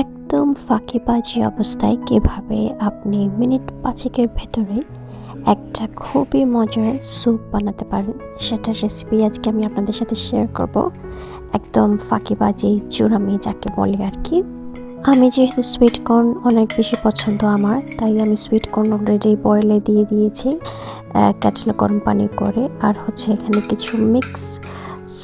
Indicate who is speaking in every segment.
Speaker 1: একদম ফাঁকিবাজি অবস্থায় কীভাবে আপনি মিনিট পাঁচেকের ভেতরে একটা খুবই মজার স্যুপ বানাতে পারেন, সেটার রেসিপি আজকে আমি আপনাদের সাথে শেয়ার করব। একদম ফাঁকিবাজি চূড়ামি যাকে বলে আর কি। আমি যেহেতু সুইট কর্ন অনেক বেশি পছন্দ আমার, তাই আমি সুইট কর্ন অলরেডি বয়েলে দিয়ে দিয়েছি ক্যাটলে গরম পানি করে, আর হচ্ছে এখানে কিছু মিক্স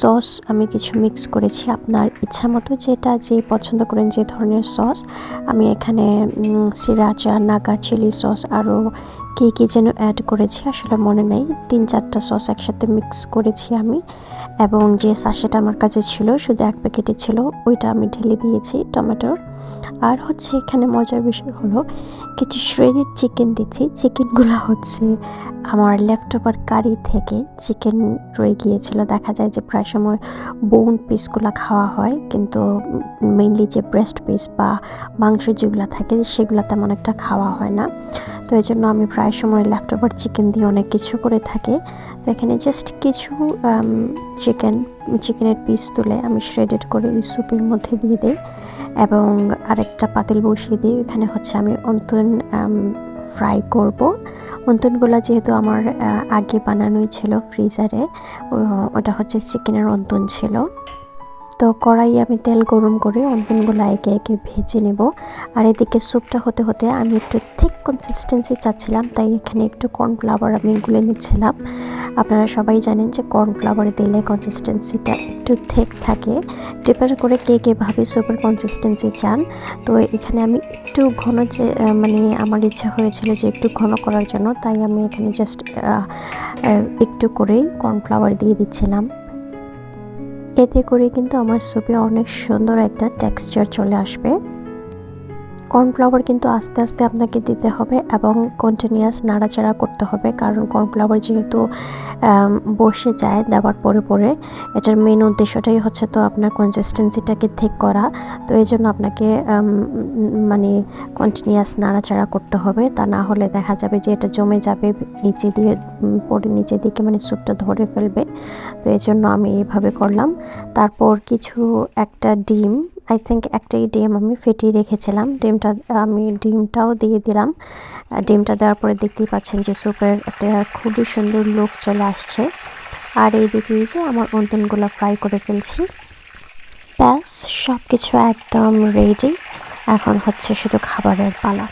Speaker 1: সস আমি কিছু মিক্স করেছি। আপনার ইচ্ছা মতো যেটা যে পছন্দ করেন যে ধরনের সস। আমি এখানে সিরাচা নাগা চিলি সস আরও কী কী যেন অ্যাড করেছি, আসলে মনে নেই। তিন চারটা সস একসাথে মিক্স করেছি আমি। এবং যে সাশেটা আমার কাছে ছিল, শুধু এক প্যাকেটে ছিল, ওইটা আমি ঢেলে দিয়েছি টমেটোর। আর হচ্ছে এখানে মজার বিষয় হলো, কিছু শ্রেডেড চিকেন দিচ্ছি। চিকেনগুলো হচ্ছে আমার লেফট ওভার কারি থেকে চিকেন রয়ে গিয়েছিল। দেখা যায় যে প্রায় সময় বোন পিসগুলো খাওয়া হয়, কিন্তু মেইনলি যে ব্রেস্ট পিস বা মাংস যেগুলো থাকে, সেগুলো তেমন একটা খাওয়া হয় না। তো এই জন্য আমি প্রায় সময় লেফট ওভার চিকেন দিয়ে অনেক কিছু করে থাকি। তো এখানে জাস্ট কিছু চিকেন, চিকেনের পিস তুলে আমি শ্রেডেড করে এই স্যুপের মধ্যে দিয়ে দিই এবং আরেকটা পাতিল বসিয়ে দিই। এখানে হচ্ছে আমি অন্তন ফ্রাই করব। অন্তনগুলো যেহেতু আমার আগে বানানোই ছিল ফ্রিজারে ওটা হচ্ছে চিকেনের অন্তন ছিল। তো কড়াই আমি তেল গরম করে অন্তনগুলো একে একে ভেজে নেব। আর এদিকে স্যুপটা হতে হতে আমি একটু থিক কনসিস্টেন্সি চাচ্ছিলাম, তাই এখানে একটু কর্নফ্লাওয়ার আমি গুলে নিচ্ছিলাম। আপনারা সবাই জানেন যে কর্নফ্লাওয়ার দিলে কনসিস্টেন্সিটা একটু থেক থাকে। ডিপেন্ড করে কে কীভাবে স্যুপের কনসিস্টেন্সি চান। তো এখানে আমি একটু ঘন যে মানে আমার ইচ্ছা হয়েছিল যে একটু ঘন করার জন্য, তাই আমি এখানে জাস্ট একটু করেই কর্নফ্লাওয়ার দিয়ে দিচ্ছিলাম। এতে করে কিন্তু আমার সুপে অনেক সুন্দর একটা টেক্সচার চলে আসবে। কর্নফ্লাওয়ার কিন্তু আস্তে আস্তে আপনাকে দিতে হবে এবং কন্টিনিউয়াস নাড়াচাড়া করতে হবে। কারণ কর্নফ্লাওয়ার যেহেতু বসে যায় দেওয়ার পরে পরে, এটার মেন উদ্দেশ্যটাই হচ্ছে তো আপনার কনসিস্টেন্সিটাকে ঠিক করা। তো এই জন্য আপনাকে মানে কন্টিনিউয়াস নাড়াচাড়া করতে হবে। তা না হলে দেখা যাবে যে এটা জমে যাবে নিচে দিয়ে পরে নিচে দিকে মানে স্যুপটা ধরে ফেলবে। তো এই জন্য আমি এইভাবে করলাম। তারপর কিছু একটা ডিম আই থিঙ্ক একটাই ডিম আমি ফেটিয়ে রেখেছিলাম। ডিমটা, আমি ডিমটাও দিয়ে দিলাম। ডিমটা দেওয়ার পরে দেখতেই পাচ্ছেন যে স্যুপের একটা খুবই সুন্দর লুক চলে আসছে। আর এই দিকে যে আমার অন্তনগুলো ফ্রাই করে ফেলছি। ব্যাস সব কিছু একদম রেডি এখন হচ্ছে শুধু খাবারের পালা।